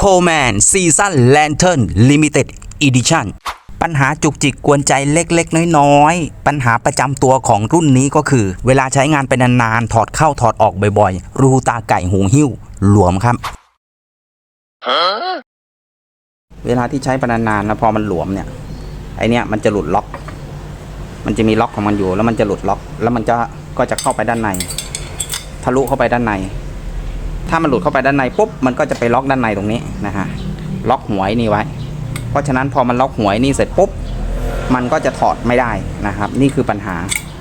โคแมนซีซั่นแลนเทิร์นลิมิเต็ดอีดิชั่นปัญหาจุกจิกกวนใจเล็กๆ น้อยๆ ปัญหาประจำตัวของรุ่นนี้ก็คือ เวลาใช้งานไปนานๆ ถอดเข้าถอดออกบ่อยๆ รูตาไก่หูหิ้ว หลวมครับ เวลาที่ใช้ไปนานๆแล้วพอมันหลวมเนี่ย ไอเนี้ยมันจะหลุดล็อก มันจะมีล็อกของมันอยู่ แล้วมันจะหลุดล็อก แล้วมันจะก็จะเข้าไปด้านใน ทะลุเข้าไปด้านใน ถ้ามันหลุดเข้าไปด้านในปุ๊บมันก็จะไปล็อกด้านในตรงนี้นะฮะล็อกหวยนี่ไว้ เพราะฉะนั้นพอมันล็อกหวยนี่เสร็จปุ๊บมันก็จะถอดไม่ได้นะครับ นี่คือปัญหา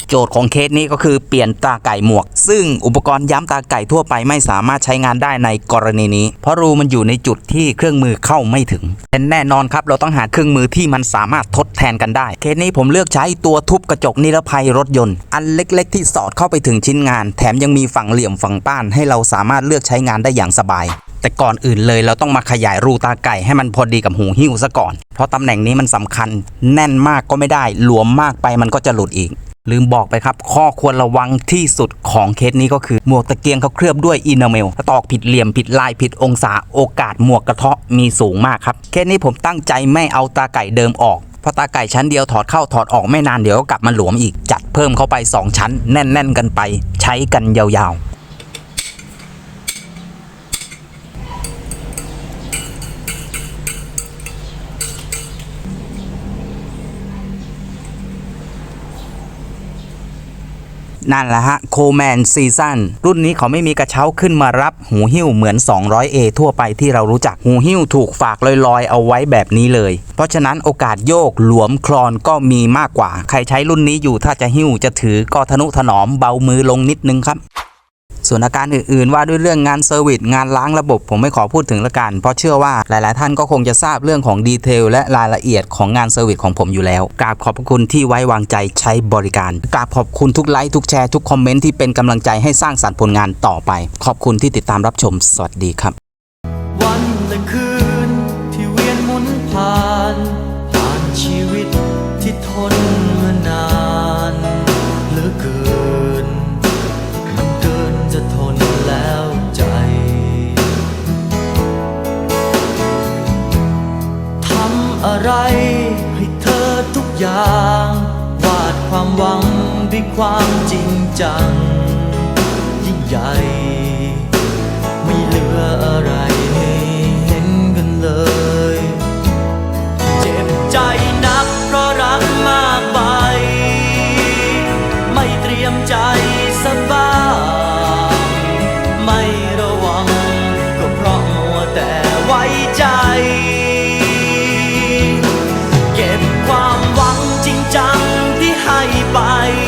โจทย์ของเคสนี้ก็คือเปลี่ยนตาไก่หมวก ซึ่งอุปกรณ์ย้ำตาไก่ทั่วไปไม่สามารถใช้งานได้ในกรณีนี้ เพราะรูมันอยู่ในจุดที่เครื่องมือเข้าไม่ถึงแต่แน่นอนครับเราต้องหาเครื่องมือที่มันสามารถทดแทนกันได้ เคสนี้ผมเลือกใช้ตัวทุบกระจกนิรภัยรถยนต์ อันเล็ก ๆ ที่สอดเข้าไปถึงชิ้นงาน แถมยังมีฝั่งเหลี่ยมฝั่งป้าน ให้เราสามารถเลือกใช้งานได้อย่างสบาย แต่ก่อนอื่นเลยเราต้องมาขยายรูตาไก่ให้มันพอดีกับหูหิ้วซะก่อน เพราะตำแหน่งนี้มันสำคัญ แน่นมากก็ไม่ได้หลวมมากไปมันก็จะหลุดอีก ลืมบอกไปครับ ข้อควรระวังที่สุดของเคสนี้ก็คือหมวกตะเกียงเขาเคลือบด้วยอินาเมลถ้าตอกผิดเหลี่ยมผิดลายผิดองศาโอกาสหมวกกระเทาะมีสูงมากครับเคสนี้ผมตั้งใจไม่เอาตาไก่เดิมออกเพราะตาไก่ชั้นเดียวถอดเข้าถอดออกไม่นานเดี๋ยวก็กลับมาหลวมอีกจัดเพิ่มเข้าไป 2 ชั้น แน่น ๆ กันไป ใช้กันยาวๆ นั่นแหละฮะโคแมนซีซันรุ่นนี้เขาไม่มีกระเช้าขึ้นมารับหูหิ้วเหมือน 200A ทั่วไปที่เรารู้จักหูหิ้วถูกฝากลอยๆ เอาไว้แบบนี้เลย เพราะฉะนั้นโอกาสโยกหลวมคลอนก็มีมากกว่า ใครใช้รุ่นนี้อยู่ถ้าจะหิ้วจะถือก็ทนุถนอมเบามือลงนิดนึงครับ ส่วนอาการอื่นๆ ว่าด้วยเรื่องงานเซอร์วิสงานล้างระบบ ผมไม่ขอพูดถึงละกัน เพราะเชื่อว่าหลายๆ ท่านก็คงจะทราบเรื่องของดีเทลและรายละเอียดของงานเซอร์วิสของผมอยู่แล้วกราบขอบคุณที่ไว้วางใจใช้บริการกราบขอบคุณทุกไลค์ทุกแชร์ทุกคอมเมนต์ที่เป็นกำลังใจให้สร้างสรรค์ผลงานต่อไป ขอบคุณที่ติดตามรับชม สวัสดีครับ วันและคืนที่เวียนหมุนผ่านผ่านชีวิตที่ทน อย่าง วาดความหวังด้วยความจริงจัง ยิ่งใหญ่ ไม่เหลืออะไรให้เห็นกันเลย เจ็บใจนักเพราะรักมากไป ไม่เตรียมใจสบายไม่ระวัง ก็เพราะมัวแต่ไว้ใจ ไป